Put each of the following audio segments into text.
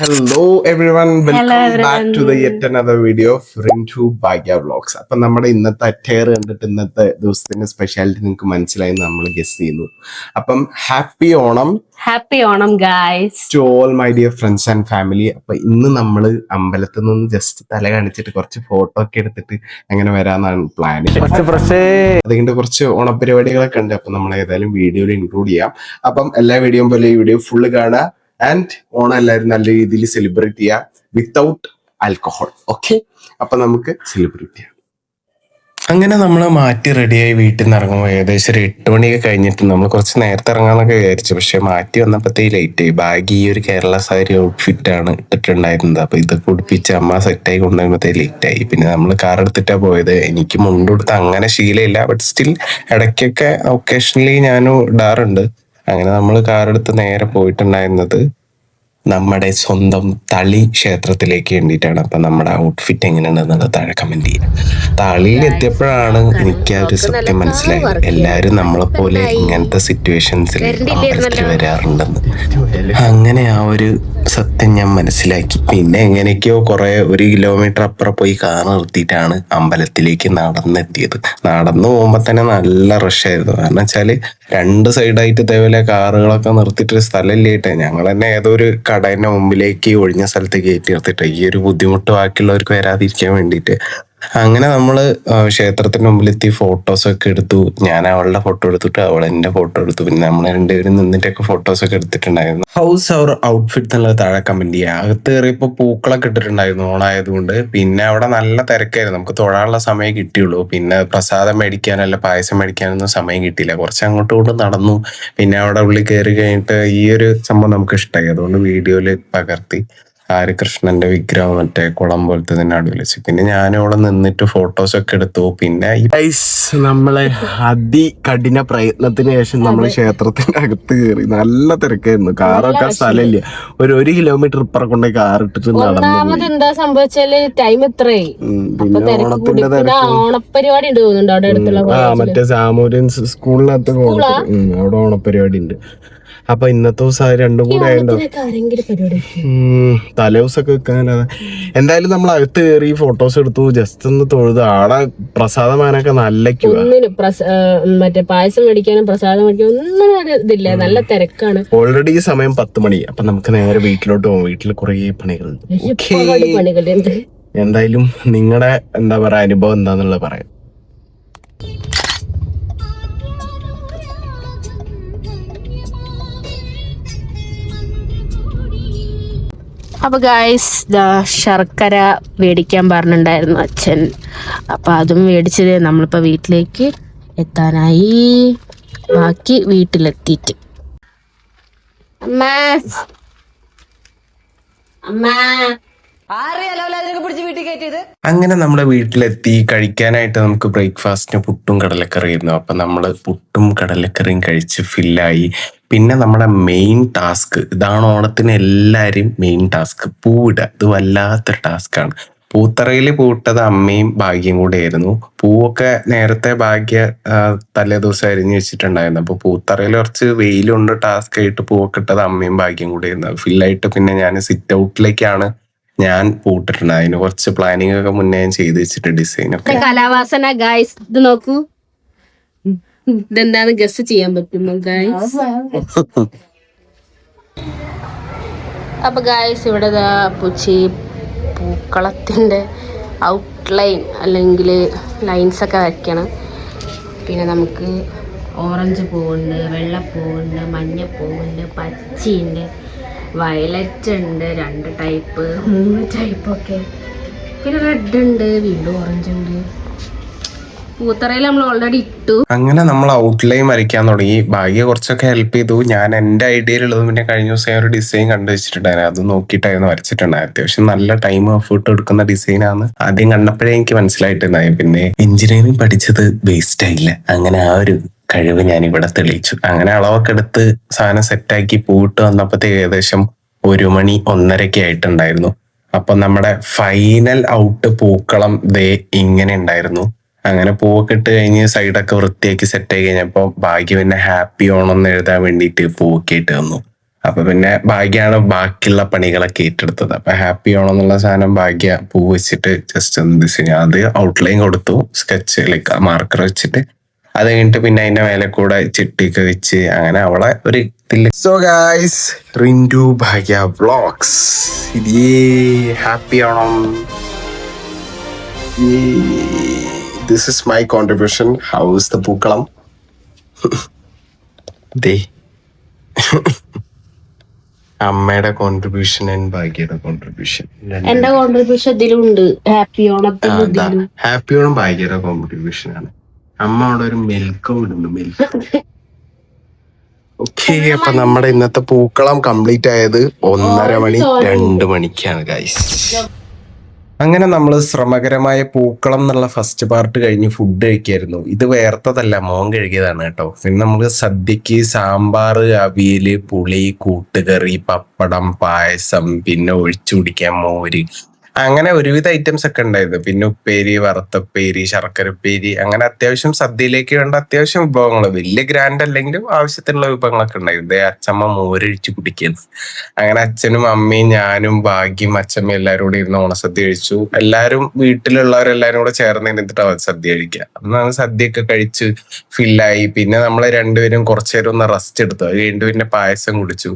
Hello everyone welcome back to the yet another video ഫ്രിൻഡു Bhagya vlogs അപ്പൊ നമ്മുടെ ഇന്നത്തെ attire കണ്ടിട്ട് ഇന്നത്തെ ദിവസത്തിന്റെ സ്പെഷ്യാലിറ്റി നിങ്ങൾക്ക് മനസ്സിലായി നമ്മൾ ഗസ് ചെയ്യുന്നു. അപ്പം happy Onam happy Onam guys to all my dear friends and family അപ്പൊ ഇന്ന് നമ്മൾ അമ്പലത്തിൽ നിന്ന് ജസ്റ്റ് തല കാണിച്ചിട്ട് കുറച്ച് ഫോട്ടോ ഒക്കെ എടുത്തിട്ട് അങ്ങനെ വരാന്നാണ് പ്ലാൻ അതുകൊണ്ട് കുറച്ച് ഓണപരിപാടികളൊക്കെ ഉണ്ട്. അപ്പൊ നമ്മൾ ഏതായാലും വീഡിയോയിൽ ഇൻക്ലൂഡ് ചെയ്യാം. അപ്പം എല്ലാ വീഡിയോയും പോലെ ഈ വീഡിയോ ഫുള്ള് കാണുക. ആൻഡ് ഓണം എല്ലാവരും നല്ല രീതിയിൽ സെലിബ്രേറ്റ് ചെയ്യാം വിത്തൗട്ട് ആൽക്കഹോൾ ഓക്കെ അപ്പൊ നമുക്ക് സെലിബ്രേറ്റ് ചെയ്യാം. അങ്ങനെ നമ്മൾ മാറ്റി റെഡിയായി വീട്ടിൽ നിന്ന് ഇറങ്ങുമ്പോൾ ഏകദേശം ഒരു എട്ട് മണിയൊക്കെ കഴിഞ്ഞിട്ട് നമ്മൾ കുറച്ച് നേരത്തെ ഇറങ്ങാന്നൊക്കെ വിചാരിച്ചു. പക്ഷെ മാറ്റി വന്നപ്പോഴത്തേ ലേറ്റ് ആയി. ബാഗി ഈ ഒരു കേരള സാരി ഔട്ട്ഫിറ്റ് ആണ് ഇട്ടിട്ടുണ്ടായിരുന്നത്. അപ്പൊ ഇതൊക്കെ ഉടുപ്പിച്ച് അമ്മ സെറ്റായി കൊണ്ടുവരുമ്പോഴത്തേ ലേറ്റ് ആയി. പിന്നെ നമ്മൾ കാർ എടുത്തിട്ടാണ് പോയത്. എനിക്ക് മുണ്ടുകൊടുത്ത് അങ്ങനെ ശീലമില്ല. ബട്ട് സ്റ്റിൽ ഇടയ്ക്കൊക്കെ ഒക്കേഷണലി ഞാനും ഇടാറുണ്ട്. അങ്ങനെ നമ്മൾ കാറെടുത്ത് നേരെ പോയിട്ടുണ്ടായിരുന്നത് നമ്മുടെ സ്വന്തം തളി ക്ഷേത്രത്തിലേക്ക് വേണ്ടിയിട്ടാണ്. അപ്പൊ നമ്മുടെ ഔട്ട്ഫിറ്റ് എങ്ങനെയുണ്ടെന്നുള്ളത് താഴെ കമന്റ് ചെയ്യാം. തളിയിൽ എത്തിയപ്പോഴാണ് എനിക്ക് ആ ഒരു സത്യം മനസ്സിലായത്. എല്ലാവരും നമ്മളെ പോലെ ഇങ്ങനത്തെ സിറ്റുവേഷൻസിൽ അമ്പലത്തിൽ വരാറുണ്ടെന്ന്. അങ്ങനെ ആ ഒരു സത്യം ഞാൻ മനസ്സിലാക്കി. പിന്നെ എങ്ങനെയൊക്കെയോ കുറെ ഒരു കിലോമീറ്റർ അപ്പുറം പോയി കാർ നിർത്തിയിട്ടാണ് അമ്പലത്തിലേക്ക് നടന്നെത്തിയത്. നടന്നു പോകുമ്പോൾ തന്നെ നല്ല റഷ് ആയിരുന്നു. കാരണം വെച്ചാൽ രണ്ട് സൈഡായിട്ട് ഇതേപോലെ കാറുകളൊക്കെ നിർത്തിയിട്ട് സ്ഥലമില്ലേട്ടെ ഞങ്ങൾ തന്നെ ഏതോ ഒരു കടേന്റെ മുമ്പിലേക്ക് ഒഴിഞ്ഞ സ്ഥലത്ത് കയറ്റി നിർത്തിയിട്ട്? ഈ ഒരു ബുദ്ധിമുട്ട് ബാക്കിയുള്ളവർക്ക് വരാതിരിക്കാൻ വേണ്ടിയിട്ട്. അങ്ങനെ നമ്മൾ ക്ഷേത്രത്തിന് മുമ്പിലെത്തി ഫോട്ടോസ് ഒക്കെ എടുത്തു. ഞാൻ അവളുടെ ഫോട്ടോ എടുത്തിട്ട് അവൾ എന്റെ ഫോട്ടോ എടുത്തു. പിന്നെ നമ്മൾ രണ്ടുപേരും നിന്നിട്ടൊക്കെ ഫോട്ടോസ് ഒക്കെ എടുത്തിട്ടുണ്ടായിരുന്നു. ഹൗസ് അവർ ഔട്ട്ഫിറ്റ് എന്നുള്ളത് താഴെ കമന്റ് ചെയ്യുക അകത്ത് കയറിയപ്പോ പൂക്കളൊക്കെ ഇട്ടിട്ടുണ്ടായിരുന്നു ഓണായതുകൊണ്ട്. പിന്നെ അവിടെ നല്ല തിരക്കായിരുന്നു. നമുക്ക് തൊഴാനുള്ള സമയം കിട്ടിയുള്ളൂ. പിന്നെ പ്രസാദം മേടിക്കാനോ അല്ല പായസം മേടിക്കാനൊന്നും സമയം കിട്ടിയില്ല. കുറച്ച് അങ്ങോട്ടും ഇങ്ങോട്ടും നടന്നു. പിന്നെ അവിടെ ഉള്ളിൽ കയറി കഴിഞ്ഞിട്ട് ഈ ഒരു സംഭവം നമുക്ക് ഇഷ്ടമായി അതുകൊണ്ട് വീഡിയോയിൽ പകർത്തി. ആര് കൃഷ്ണന്റെ വിഗ്രഹം മറ്റേ കുളം പോലത്തെ തന്നെ നടുവിൽ വെച്ച്. പിന്നെ ഞാൻ അവിടെ നിന്നിട്ട് ഫോട്ടോസ് ഒക്കെ എടുത്തു. പിന്നെ നമ്മളെ അതികഠിന പ്രയത്നത്തിന് ശേഷം നമ്മൾ ക്ഷേത്രത്തിന്റെ അകത്ത് കയറി നല്ല തിരക്കായിരുന്നു. കാറൊക്കെ സ്ഥലമില്ല. ഒരു ഒരു കിലോമീറ്റർ ഇപ്പറ കൊണ്ടേ കാർ ഇട്ടിട്ട് നടന്നു ഒന്നാമത് എന്താ സംഭവിച്ചാൽ ടൈം ഓണത്തിന്റെ ഉണ്ട് തോന്നുന്നുണ്ട് അവിടെ അടുത്തുള്ള. മറ്റേ സാമൂര്യൻ സ്കൂളിനകത്ത് അവിടെ ഓണപരിപാടി ഉണ്ട് അപ്പൊ ഇന്നത്തെ ദിവസം രണ്ടും കൂടെ ആയതുകൊണ്ട് തലേദിവസമൊക്കെ വെക്കാനല്ലാതെ എന്തായാലും നമ്മൾ അകത്ത് കയറി ഫോട്ടോസ് എടുത്തു ജസ്റ്റ് ഒന്ന് തൊഴുത്. ആടെ പ്രസാദമാനൊക്കെ നല്ല ക്യൂ ഒന്നിനും പ്രസ- മറ്റേ പായസം മേടിക്കാനും പ്രസാദം മേടിക്കാനും ഒന്നും ഒരു ഇതില്ല. നല്ല തിരക്കാണ്. ഓൾറെഡി ഈ സമയം പത്ത് മണി. അപ്പൊ നമുക്ക് നേരെ വീട്ടിലോട്ട് പോകും വീട്ടിൽ കുറേ പണികളുണ്ട് പണികളുണ്ട്. എന്തായാലും നിങ്ങളുടെ എന്താ പറയാ അനുഭവം എന്താന്നുള്ളത് പറയാം. അപ്പൊ ഗായ്സ് ശർക്കര മേടിക്കാൻ പറഞ്ഞിട്ടുണ്ടായിരുന്നു അച്ഛൻ. അപ്പൊ അതും മേടിച്ചത് നമ്മളിപ്പോ വീട്ടിലേക്ക് എത്താനായി. ബാക്കി വീട്ടിലെത്തിയിട്ട്. അമ്മ. അമ്മേ. അങ്ങനെ നമ്മുടെ വീട്ടിലെത്തി. കഴിക്കാനായിട്ട് നമുക്ക് ബ്രേക്ക്ഫാസ്റ്റിന് പുട്ടും കടലക്കറിയായിരുന്നു. അപ്പൊ നമ്മൾ പുട്ടും കടലക്കറിയും കഴിച്ച് ഫില്ലായി. പിന്നെ നമ്മുടെ മെയിൻ ടാസ്ക് ഇതാണ് ഓണത്തിന് എല്ലാവരും മെയിൻ ടാസ്ക് പൂവിടുക. ഇത് വല്ലാത്തൊരു ടാസ്ക്കാണ് പൂത്തറയിൽ പൂട്ടത് അമ്മയും ഭാഗ്യം കൂടെ ആയിരുന്നു പൂവൊക്കെ നേരത്തെ ഭാഗ്യ തലേ ദിവസം അരിഞ്ഞു വെച്ചിട്ടുണ്ടായിരുന്നു. അപ്പൊ പൂത്തറയിൽ കുറച്ച് വെയിലുണ്ട് ടാസ്ക് ആയിട്ട് പൂവൊക്കെ ഇട്ടത് അമ്മയും ഭാഗ്യം കൂടെ ആയിരുന്നു ഫില്ലായിട്ട് പിന്നെ ഞാൻ സിറ്റ് ഔട്ടിലേക്കാണ് ഞാൻ പൂട്ടിട്ടുണ്ട്. അതിന് കുറച്ച് പ്ലാനിങ് ഒക്കെ മുന്നേ ഞാൻ ചെയ്ത് വെച്ചിട്ട് ഡിസൈൻ ഒക്കെ. കലാവാസന ഗായ്സ് ഇത് നോക്കൂ. ഇതെന്താന്ന് ഗസ് ചെയ്യാൻ പറ്റുമോ ഗായ്സ് അപ്പൊ ഗായ്സ് ഇവിടെ പൂച്ചി പൂക്കളത്തിന്റെ ഔട്ട്ലൈൻ അല്ലെങ്കിൽ ലൈൻസ് ഒക്കെ വയ്ക്കണം പിന്നെ നമുക്ക് ഓറഞ്ച് പൂവുണ്ട് വെള്ളപ്പൂവുണ്ട് മഞ്ഞപ്പൂവുണ്ട് പച്ചയുണ്ട്. വയലറ്റ് ഉണ്ട് രണ്ട് ടൈപ്പ്. മൂന്ന് ടൈപ്പൊക്കെ. പിന്നെ റെഡ് ഉണ്ട് വീണ്ടും ഓറഞ്ച് ഉണ്ട് പൂത്തറയിൽ നമ്മൾ ഓൾറെഡി ഇട്ടു. അങ്ങനെ നമ്മൾ ഔട്ട്ലൈൻ വരയ്ക്കാൻ തുടങ്ങി. ഭാഗ്യ കുറച്ചൊക്കെ ഹെൽപ്പ് ചെയ്തു. ഞാൻ എന്റെ ഐഡിയയിലുള്ളത് പിന്നെ കഴിഞ്ഞ ദിവസം ഒരു ഡിസൈൻ കണ്ടു വെച്ചിട്ടുണ്ടായിരുന്നു അത് നോക്കിയിട്ടായിരുന്നു വരച്ചിട്ടുണ്ടായിരുന്നു അത്യാവശ്യം നല്ല ടൈം എഫേർട്ട് എടുക്കുന്ന ഡിസൈനാണ് ആദ്യം കണ്ടപ്പോഴേ എനിക്ക് മനസ്സിലായിട്ടുണ്ടായി. പിന്നെ എഞ്ചിനീയറിംഗ് പഠിച്ചത് വേസ്റ്റ് ആയില്ല. അങ്ങനെ ആ ഒരു കഴിവ് ഞാൻ ഇവിടെ തെളിയിച്ചു. അങ്ങനെ അളവൊക്കെ എടുത്ത് സാധനം സെറ്റാക്കി പോയിട്ട് വന്നപ്പോഴത്തേക്ക് ഏകദേശം ഒരു മണി ഒന്നരയ്ക്ക് ആയിട്ടുണ്ടായിരുന്നു. അപ്പൊ നമ്മുടെ ഫൈനൽ ഔട്ട് പൂക്കളം ദേ ഇങ്ങനെ ഉണ്ടായിരുന്നു. അങ്ങനെ പൂവൊക്കെ ഇട്ട് കഴിഞ്ഞ് സൈഡൊക്കെ വൃത്തിയാക്കി സെറ്റ് ആയി കഴിഞ്ഞപ്പോൾ ഭാഗ്യ പിന്നെ ഹാപ്പി ഓണം എഴുതാൻ വേണ്ടിയിട്ട് പൂവൊക്കെ ഇട്ട് തന്നു. അപ്പൊ പിന്നെ ഭാഗ്യാണ് ബാക്കിയുള്ള പണികളൊക്കെ ഏറ്റെടുത്തത്. അപ്പൊ ഹാപ്പി ആണോ എന്നുള്ള സാധനം ഭാഗ്യ പൂ വെച്ചിട്ട് ജസ്റ്റ് ഒന്ന് കഴിഞ്ഞാൽ അത് ഔട്ട്ലൈൻ കൊടുത്തു. സ്കെച്ച് ലൈക്ക് മാർക്കർ വെച്ചിട്ട് അത് കഴിഞ്ഞിട്ട് പിന്നെ അതിന്റെ മേലെ കൂടെ ചിട്ടിയൊക്കെ വെച്ച് അങ്ങനെ അവളെ ഒരു so guys Rindu Bhagya vlogs happy ആണോ this is my contribution how's the pookalam? ദേ. അമ്മയുടെ കോൺട്രിബ്യൂഷൻ ആൻഡ് ഭാഗ്യയുടെ കോൺട്രിബ്യൂഷൻ എന്റെ കോൺട്രിബ്യൂഷൻ ഇതിലും ഉണ്ട് ഹാപ്പി ഓണത്തിന് ഇതിലും ഹാപ്പി ഓണം ഭാഗ്യയുടെ കോൺട്രിബ്യൂഷൻ ആണ്. അമ്മ അവിടെ ഒരു മിൽക്ക് ഇടുന്നു മിൽക്ക് ഓക്കെ അപ്പൊ നമ്മുടെ ഇന്നത്തെ പൂക്കളം കംപ്ലീറ്റ് ആയത് ഒന്നര മണി രണ്ട് മണിക്കാണ് ഗൈസ് അങ്ങനെ നമ്മൾ ശ്രമകരമായ പൂക്കളം എന്നുള്ള ഫസ്റ്റ് പാർട്ട് കഴിഞ്ഞ് ഫുഡ് കഴിക്കായിരുന്നു. ഇത് വേർത്തതല്ല മോൻ കഴുകിയതാണ് കേട്ടോ. പിന്നെ നമ്മൾ സദ്യക്ക് സാമ്പാർ അവിയൽ പുളി കൂട്ടുകറി പപ്പടം പായസം പിന്നെ ഒഴിച്ചു കുടിക്കാൻ മോര്. അങ്ങനെ ഒരുവിധ ഐറ്റംസ് ഒക്കെ ഉണ്ടായിരുന്നു പിന്നെ ഉപ്പേരി വറുത്തപ്പേരി ശർക്കരപ്പേരി അങ്ങനെ അത്യാവശ്യം സദ്യയിലേക്ക് വേണ്ട അത്യാവശ്യം വിഭവങ്ങൾ വലിയ ഗ്രാൻഡ് അല്ലെങ്കിലും ആവശ്യത്തിനുള്ള വിഭവങ്ങളൊക്കെ ഉണ്ടായിരുന്നു. അച്ഛമ്മ മോരഴിച്ച് കുടിക്കുന്നത് അങ്ങനെ അച്ഛനും അമ്മയും ഞാനും ഭാഗ്യം അച്ഛമ്മയും എല്ലാവരും കൂടി ഇരുന്ന് ഓണസദ്യ കഴിച്ചു. എല്ലാവരും വീട്ടിലുള്ളവരെല്ലാരും കൂടെ ചേർന്ന് ഇരുന്നിട്ടാണ് സദ്യ കഴിക്കുക. അന്നാണ് സദ്യയൊക്കെ കഴിച്ച് ഫില്ലായി പിന്നെ നമ്മൾ രണ്ടുപേരും കുറച്ചു നേരം ഒന്ന് റെസ്റ്റ് എടുത്തു. അത് കഴിഞ്ഞിട്ട് പിന്നെ പായസം കുടിച്ചു.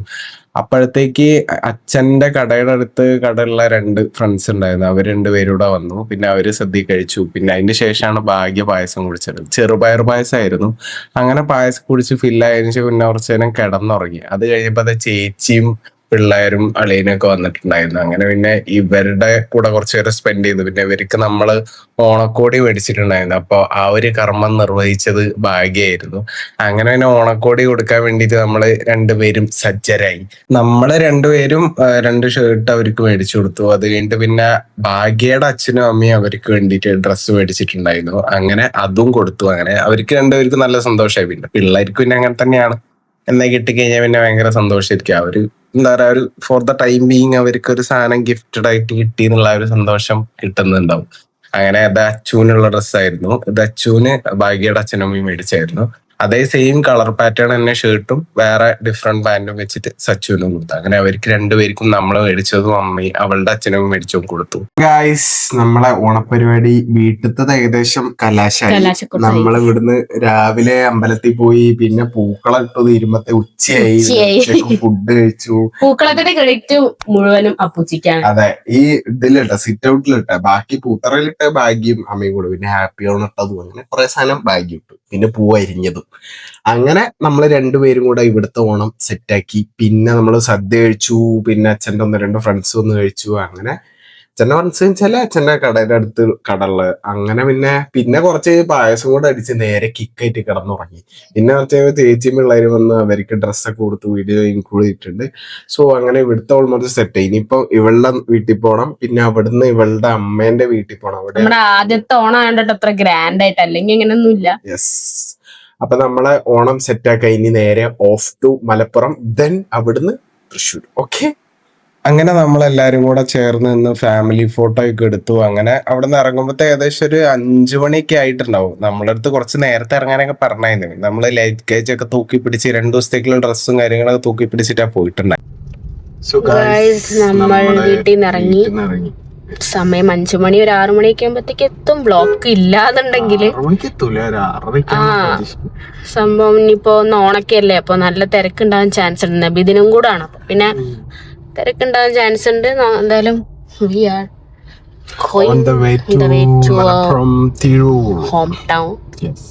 അപ്പോഴത്തേക്ക് അച്ഛന്റെ കടയുടെ അടുത്ത് കടയുള്ള രണ്ട് ഫ്രണ്ട്സ് ഉണ്ടായിരുന്നു. അവർ രണ്ടുപേരൂടെ വന്നു. പിന്നെ അവർ സദ്യ കഴിച്ചു. പിന്നെ അതിന് ശേഷമാണ് ഭാഗ്യ പായസം കുടിച്ചത്. ചെറുപയർ പായസമായിരുന്നു. അങ്ങനെ പായസം കുടിച്ച് ഫില്ലായതിനു ശേഷം പിന്നെ കുറച്ചു നേരം കിടന്നുറങ്ങി. അത് കഴിയുമ്പോൾ ചേച്ചിയും പിള്ളേരും അളിയനൊക്കെ വന്നിട്ടുണ്ടായിരുന്നു. അങ്ങനെ പിന്നെ ഇവരുടെ കൂടെ കുറച്ചു നേരം സ്പെൻഡ് ചെയ്തു. പിന്നെ ഇവർക്ക് നമ്മൾ ഓണക്കോടി മേടിച്ചിട്ടുണ്ടായിരുന്നു. അപ്പൊ ആ ഒരു കർമ്മം നിർവഹിച്ചത് ഭാഗ്യമായിരുന്നു അങ്ങനെ പിന്നെ ഓണക്കോടി കൊടുക്കാൻ വേണ്ടിയിട്ട് നമ്മൾ രണ്ടുപേരും സജ്ജരായി. നമ്മൾ രണ്ടുപേരും രണ്ട് ഷർട്ട് അവർക്ക് മേടിച്ചു കൊടുത്തു. അത് കഴിഞ്ഞിട്ട് പിന്നെ ഭാഗ്യയുടെ അച്ഛനും അമ്മയും അവർക്ക് വേണ്ടിയിട്ട് ഡ്രസ്സ് മേടിച്ചിട്ടുണ്ടായിരുന്നു. അങ്ങനെ അതും കൊടുത്തു. അങ്ങനെ അവർക്ക് രണ്ടുപേർക്കും നല്ല സന്തോഷമായി. പിന്നെ പിള്ളേർക്ക് പിന്നെ അങ്ങനെ തന്നെയാണ്. എന്നാ കിട്ടിക്കഴിഞ്ഞാൽ പിന്നെ ഭയങ്കര സന്തോഷമായിരിക്കും. അവർ എന്താ പറയാ ഒരു ഫോർ ദ ടൈം ബീങ് അവർക്ക് ഒരു സാധനം ഗിഫ്റ്റഡ് ആയിട്ട് കിട്ടി എന്നുള്ള ഒരു സന്തോഷം കിട്ടുന്നുണ്ടാവും. അങ്ങനെ അത് അച്ചൂനുള്ള ഡ്രസ്സായിരുന്നു ഇത് അച്ചൂന് ഭാഗ്യയുടെ അച്ഛനമ്മയും മേടിച്ചായിരുന്നു. അതേ സെയിം കളർ പാറ്റേൺ തന്നെ ഷർട്ടും വേറെ ഡിഫറെന്റ് പാന്റും വെച്ചിട്ട് സച്ചുവിനും കൊടുത്തു. അങ്ങനെ അവർക്ക് രണ്ടുപേർക്കും നമ്മൾ മേടിച്ചതും അമ്മയും അവളുടെ അച്ഛനും മേടിച്ചതും കൊടുത്തു. ഗായ്സ് നമ്മളെ ഓണപരിപാടി വീട്ടിലത്തത് ഏകദേശം കലാശായി നമ്മൾ ഇവിടുന്ന് രാവിലെ അമ്പലത്തിൽ പോയി പിന്നെ പൂക്കളം ഇട്ടു തീരുമ്പത്തെ ഉച്ചയായി. ഫുഡ് കഴിച്ചു. പൂക്കളത്തിന്റെ ക്രെഡിറ്റ് മുഴുവനും അപ്പുച്ചിക്കാണ്. അതെ ഈ ഇതിലിട്ട സിറ്റ് ഔട്ടിലിട്ട ബാക്കി പൂത്തറയിലിട്ട ഭാഗ്യം അമ്മയും കൂടെ. പിന്നെ ഹാപ്പി ഓൺ ഇട്ടതും അങ്ങനെ കുറെ സാധനം ഭാഗ്യം ഇട്ടു. പിന്നെ പൂ അരിഞ്ഞതും. അങ്ങനെ നമ്മൾ രണ്ടുപേരും കൂടെ ഇവിടുത്തെ ഓണം സെറ്റാക്കി. പിന്നെ നമ്മൾ സദ്യ കഴിച്ചു പിന്നെ അച്ഛന്റെ ഒന്ന് രണ്ട് ഫ്രണ്ട്സ് ഒന്ന് കഴിച്ചു അങ്ങനെ. അച്ഛന്റെ ഫ്രണ്ട്സ് വെച്ചാൽ അച്ഛന്റെ കടയുടെ അടുത്ത് കടൾ അങ്ങനെ പിന്നെ പിന്നെ കുറച്ച് പായസം കൂടെ അടിച്ച് നേരെ കിക്കായിട്ട് കിടന്നുറങ്ങി. പിന്നെ കുറച്ച് ചേച്ചിയും പിള്ളേർ വന്ന് അവർക്ക് ഡ്രസ്സൊക്കെ കൊടുത്ത് വീഡിയോ ഇൻക്ലൂഡ് ചെയ്തിട്ടുണ്ട് സോ അങ്ങനെ ഇവിടുത്തെ ഓൾമോസ്റ്റ് സെറ്റ് ഇനിയിപ്പോ ഇവളുടെ വീട്ടിൽ പോകണം പിന്നെ അവിടുന്ന് ഇവളുടെ അമ്മേന്റെ വീട്ടിൽ പോകണം അവിടെ നമ്മുടെ ആദ്യത്തെ ഓണം ആയതുകൊണ്ട് അത്ര ഗ്രാൻഡ് ആയിട്ട് അല്ലെങ്കിൽ ഇങ്ങനെയൊന്നുമില്ല യെസ് അപ്പൊ നമ്മളെ ഓണം സെറ്റ് ആക്കാൻ ഇനി നേരെ ഓഫ് ടു മലപ്പുറം ദെൻ അവിടുന്ന് തൃശ്ശൂർ. ഓക്കെ അങ്ങനെ നമ്മൾ എല്ലാരും കൂടെ ചേർന്ന് നിന്ന് ഫാമിലി ഫോട്ടോ ഒക്കെ എടുത്തു. അങ്ങനെ അവിടെ നിന്ന് ഇറങ്ങുമ്പോഴത്തെ ഏകദേശം ഒരു അഞ്ചു മണിയൊക്കെ ആയിട്ടുണ്ടാവും. നമ്മളെ അടുത്ത് കുറച്ച് നേരത്തെ ഇറങ്ങാനൊക്കെ പറഞ്ഞായിരുന്നു. നമ്മൾ ലൈറ്റ് കേജ് ഒക്കെ തൂക്കി പിടിച്ച് രണ്ടു ദിവസത്തേക്കുള്ള ഡ്രസ്സും കാര്യങ്ങളൊക്കെ തൂക്കി പിടിച്ചിട്ടാ പോയിട്ടുണ്ടായി നമ്മൾ വീട്ടിൽ നിന്ന് ഇറങ്ങി. സമയം അഞ്ചു മണി ഒരു ആറു മണിയൊക്കെ ആകുമ്പോഴത്തേക്ക് എത്തും. ബ്ലോക്ക് ഇല്ലാന്നുണ്ടെങ്കിൽ ആ. സംഭവം ഇനിയിപ്പോ ഒന്ന് ഓണക്കല്ലേ അപ്പൊ നല്ല തിരക്കുണ്ടാവാൻ ചാൻസ് ഉണ്ട്. നബിദിനും കൂടാണ്. അപ്പൊ പിന്നെ തിരക്കുണ്ടാവാൻ ചാൻസ് ഉണ്ട്. എന്തായാലും we are going On the way on the way to to our Malappuram Tirur. home yes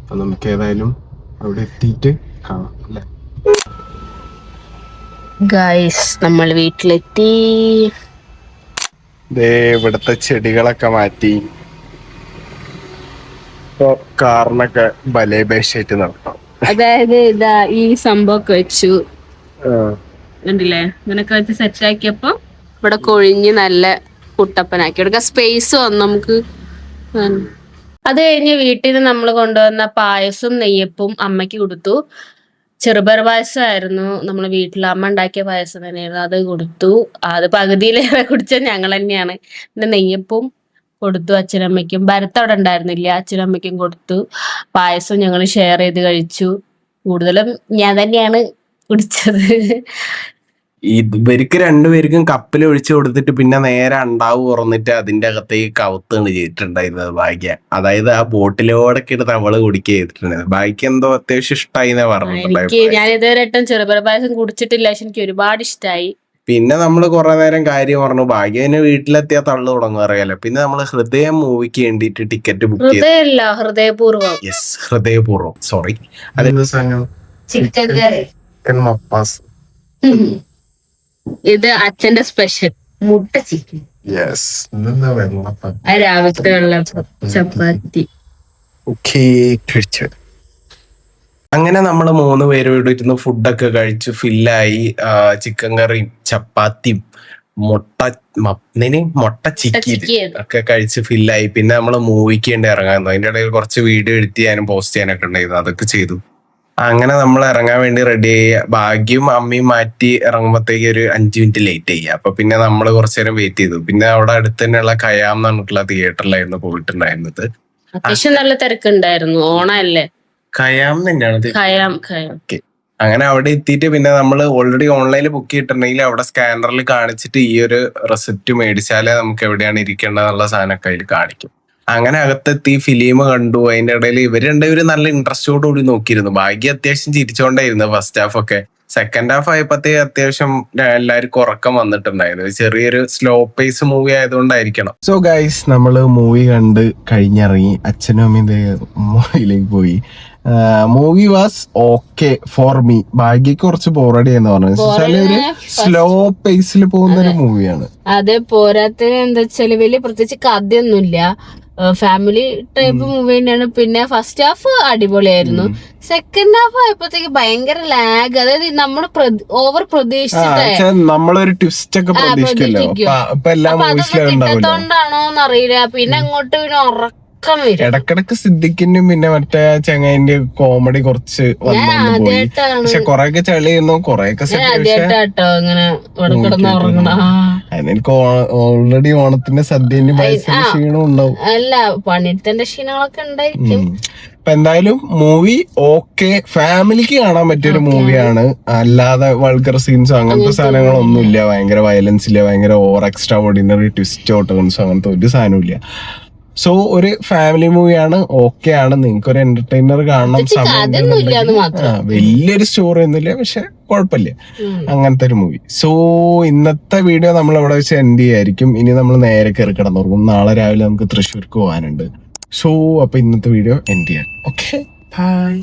അപ്പൊ നമുക്ക് ഏതായാലും അവിടെ എത്തിയിട്ട് കാണാം അല്ലേ? ഗൈസ് നമ്മൾ വീട്ടിലെത്തി. ദേ ഇവിടുത്തെ ചെടികളൊക്കെ മാറ്റി. കാറിനൊക്കെ ബലേബേഷായിട്ട് നടത്താം അതായത് ഇതാ ഈ സംഭവമൊക്കെ വെച്ചു. കണ്ടില്ലേ? ഇങ്ങനൊക്കെ വെച്ച് സെറ്റ് ആക്കിയപ്പോ ഇവിടെ കൊഴിഞ്ഞ് നല്ല കുട്ടപ്പനാക്കി. എടുക്ക. സ്പേസ് വന്നു നമുക്ക്. അത് കഴിഞ്ഞ് വീട്ടിൽ നിന്ന് നമ്മൾ കൊണ്ടുവന്ന പായസം നെയ്യപ്പും അമ്മയ്ക്ക് കൊടുത്തു. ചെറുപയർ പായസമായിരുന്നു നമ്മൾ വീട്ടിൽ അമ്മ ഉണ്ടാക്കിയ പായസം തന്നെയായിരുന്നു. അത് കൊടുത്തു. അത് പകുതിയിലേറെ കുടിച്ചത് ഞങ്ങൾ തന്നെയാണ്. പിന്നെ നെയ്യപ്പും കൊടുത്തു അച്ഛനമ്മയ്ക്കും. ഭരത്ത് അവിടെ ഉണ്ടായിരുന്നില്ല. അച്ഛനമ്മയ്ക്കും കൊടുത്തു. പായസം ഞങ്ങൾ ഷെയർ ചെയ്ത് കഴിച്ചു. കൂടുതലും ഞാൻ തന്നെയാണ് കുടിച്ചത്. ഇവർക്ക് രണ്ടുപേർക്കും കപ്പിൽ ഒഴിച്ചു കൊടുത്തിട്ട് പിന്നെ നേരെ അണ്ടാവ് തുറന്നിട്ട് അതിന്റെ അകത്തേക്ക് കവുത്താണ് ചെയ്തിട്ടുണ്ടായിരുന്നത് ഭാഗ്യ. അതായത് ആ ബോട്ടിലോടൊക്കെ എടുത്ത് അവൾ കുടിക്കുക ചെയ്തിട്ടുണ്ട് ഭാഗ്യ എന്തോ അത്യാവശ്യം ഇഷ്ടമായി എന്നാ പറഞ്ഞിട്ടുണ്ടായിരുന്നു ഞാൻ ഇതുവരെ ചെറുപയർ പായസം കുടിച്ചിട്ടില്ല പക്ഷെ എനിക്ക് ഒരുപാട് ഇഷ്ടമായി പിന്നെ നമ്മൾ കുറെ നേരം കാര്യം പറഞ്ഞു. ഭാഗ്യന് വീട്ടിലെത്തിയാ തള്ളു തുടങ്ങും അറിയാലോ. പിന്നെ നമ്മൾ ഹൃദയം മൂവിക്ക് വേണ്ടിയിട്ട് ടിക്കറ്റ് ബുക്ക് ചെയ്തു. ഹൃദയല്ല ഹൃദയപൂർവം. യെസ് ഹൃദയപൂർവം. സോറി അതിന്റെ സാധനം? ചിക്കൻ മപ്പാസ്. ഇത് അച്ഛന്റെ സ്പെഷ്യൽ മുട്ട ചിക്കൻ ആ രാവിലത്തെ വെള്ളപ്പം ചപ്പാത്തി. ഓക്കേ കഴിച്ചു. അങ്ങനെ നമ്മൾ മൂന്ന് പേരും ഇവിടെ ഇരുന്ന് ഫുഡൊക്കെ കഴിച്ച് ഫില്ലായി ചിക്കൻ കറിയും ചപ്പാത്തിയും മുട്ട മപ്പിന് മുട്ട ചിക്കി. ഒക്കെ കഴിച്ച് ഫില്ലായി പിന്നെ നമ്മൾ മൂവിക്ക് വേണ്ടി ഇറങ്ങാൻ അതിന്റെ ഇടയിൽ കുറച്ച് വീഡിയോ എഡിറ്റ് ചെയ്യാനും പോസ്റ്റ് ചെയ്യാനൊക്കെ ഉണ്ടായിരുന്നു. അതൊക്കെ ചെയ്തു. അങ്ങനെ നമ്മൾ ഇറങ്ങാൻ വേണ്ടി റെഡി ആയി. ഭാഗ്യം അമ്മയും മാറ്റി ഇറങ്ങുമ്പോഴത്തേക്ക് ഒരു അഞ്ചു മിനിറ്റ് ലേറ്റ് ആയി. അപ്പൊ പിന്നെ നമ്മൾ കുറച്ചു നേരം വെയിറ്റ് ചെയ്തു. പിന്നെ അവിടെ അടുത്ത് തന്നെയുള്ള കയാം എന്ന് പറഞ്ഞിട്ടുള്ള തിയേറ്ററിലായിരുന്നു പോയിട്ടുണ്ടായിരുന്നത്. അത്യാവശ്യം നല്ല തിരക്കുണ്ടായിരുന്നു. ഓണല്ലേ കയാം തന്നെയാണ് കയാം കയാം അങ്ങനെ അവിടെ എത്തിയിട്ട് പിന്നെ നമ്മൾ ഓൾറെഡി ഓൺലൈനിൽ ബുക്ക് ചെയ്തിട്ടുണ്ടെങ്കിൽ അവിടെ സ്കാനറിൽ കാണിച്ചിട്ട് ഈ ഒരു റെസിപ്റ്റ് മേടിച്ചാലേ നമുക്ക് എവിടെയാണ് ഇരിക്കേണ്ടതെന്നുള്ള സാധനമൊക്കെ അതിൽ കാണിക്കും. അങ്ങനെ അകത്തെത്തി ഫിലിം കണ്ടു. അതിന്റെ ഇടയിൽ ഇവർ രണ്ടുപേരും നല്ല ഇൻട്രസ്റ്റോട് കൂടി നോക്കിയിരുന്നു. ഭാഗ്യ അത്യാവശ്യം ചിരിച്ചോണ്ടായിരുന്നു ഫസ്റ്റ് ഹാഫ് ഒക്കെ. സെക്കൻഡ് ഹാഫ് ആയപ്പോഴത്തേ അത്യാവശ്യം എല്ലാവർക്കും ഉറക്കം വന്നിട്ടുണ്ടായിരുന്നു. ചെറിയൊരു സ്ലോ പേസ് മൂവി ആയതുകൊണ്ടായിരിക്കണം. സോ ഗൈസ് നമ്മൾ മൂവി കണ്ട് കഴിഞ്ഞിറങ്ങി. അച്ഛനും അമ്മയും മൂവിയിലേക്ക് പോയി. Movie was okay for me ഭാഗ്യക്ക് കുറച്ച് ബോറടി എന്ന് പറഞ്ഞു ഒരു സ്ലോ പേസിൽ പോകുന്ന ഒരു മൂവിയാണ് അതെ പോരാത്തിന് എന്താ വെച്ചാൽ വലിയ പ്രത്യേകിച്ച് കഥയൊന്നുമില്ല. ഫാമിലി ടൈപ്പ് മൂവി തന്നെയാണ്. പിന്നെ ഫസ്റ്റ് ഹാഫ് അടിപൊളിയായിരുന്നു. സെക്കൻഡ് ഹാഫ് ആയപ്പോഴത്തേക്ക് ഭയങ്കര ലാഗ് അതായത് നമ്മൾ ഓവർ പ്രതീക്ഷിച്ചിട്ടേ. നമ്മളൊരു ട്വിസ്റ്റ് ഒക്കെ എന്നറിയില്ല പിന്നെ അങ്ങോട്ട് പിന്നെ ഉറക്കം ഇടക്കിടക്ക് സിദ്ദിഖിന്റെയും പിന്നെ മറ്റേ ചങ്ങായിന്റെ കോമഡി കുറച്ച് പക്ഷെ കൊറേയൊക്കെ ചളിയുന്നു കൊറേയൊക്കെ എനിക്ക് ഓൾറെഡി ഓണത്തിന്റെ സദ്യന്റെ പൈസയുടെ ക്ഷീണം ഉണ്ടാവും. അല്ല പണിയെടുത്തന്റെ ക്ഷീണങ്ങളൊക്കെ ഉണ്ടായിരിക്കും. അപ്പൊ എന്തായാലും മൂവി ഓക്കെ. ഫാമിലിക്ക് കാണാൻ പറ്റിയ ഒരു മൂവിയാണ്. അല്ലാതെ വൾഗർ സീൻസോ അങ്ങനത്തെ സാധനങ്ങളൊന്നും ഇല്ല ഭയങ്കര വയലൻസ് ഇല്ല. ഭയങ്കര ഓവർ എക്സ്ട്രാ ഓർഡിനറി ട്വിസ്റ്റ് ഓട്ടോൺസോ അങ്ങനത്തെ ഒരു സാധനവും ഇല്ല സോ ഒരു ഫാമിലി മൂവിയാണ് ഓക്കെ ആണ്. നിങ്ങൾക്ക് ഒരു എന്റർടൈനർ കാണണം സമയം വലിയൊരു സ്റ്റോറി ഒന്നുമില്ല പക്ഷെ കുഴപ്പമില്ല. അങ്ങനത്തെ ഒരു മൂവി സോ ഇന്നത്തെ വീഡിയോ നമ്മൾ അവിടെ വെച്ച് എൻഡ് ചെയ്യായിരിക്കും. ഇനി നമ്മൾ നേരെ കയറി കിടന്നുറങ്ങും. നാളെ രാവിലെ നമുക്ക് തൃശ്ശൂർക്ക് പോകാനുണ്ട്. സോ അപ്പൊ ഇന്നത്തെ വീഡിയോ എൻഡ് ചെയ്യാം. Okay bye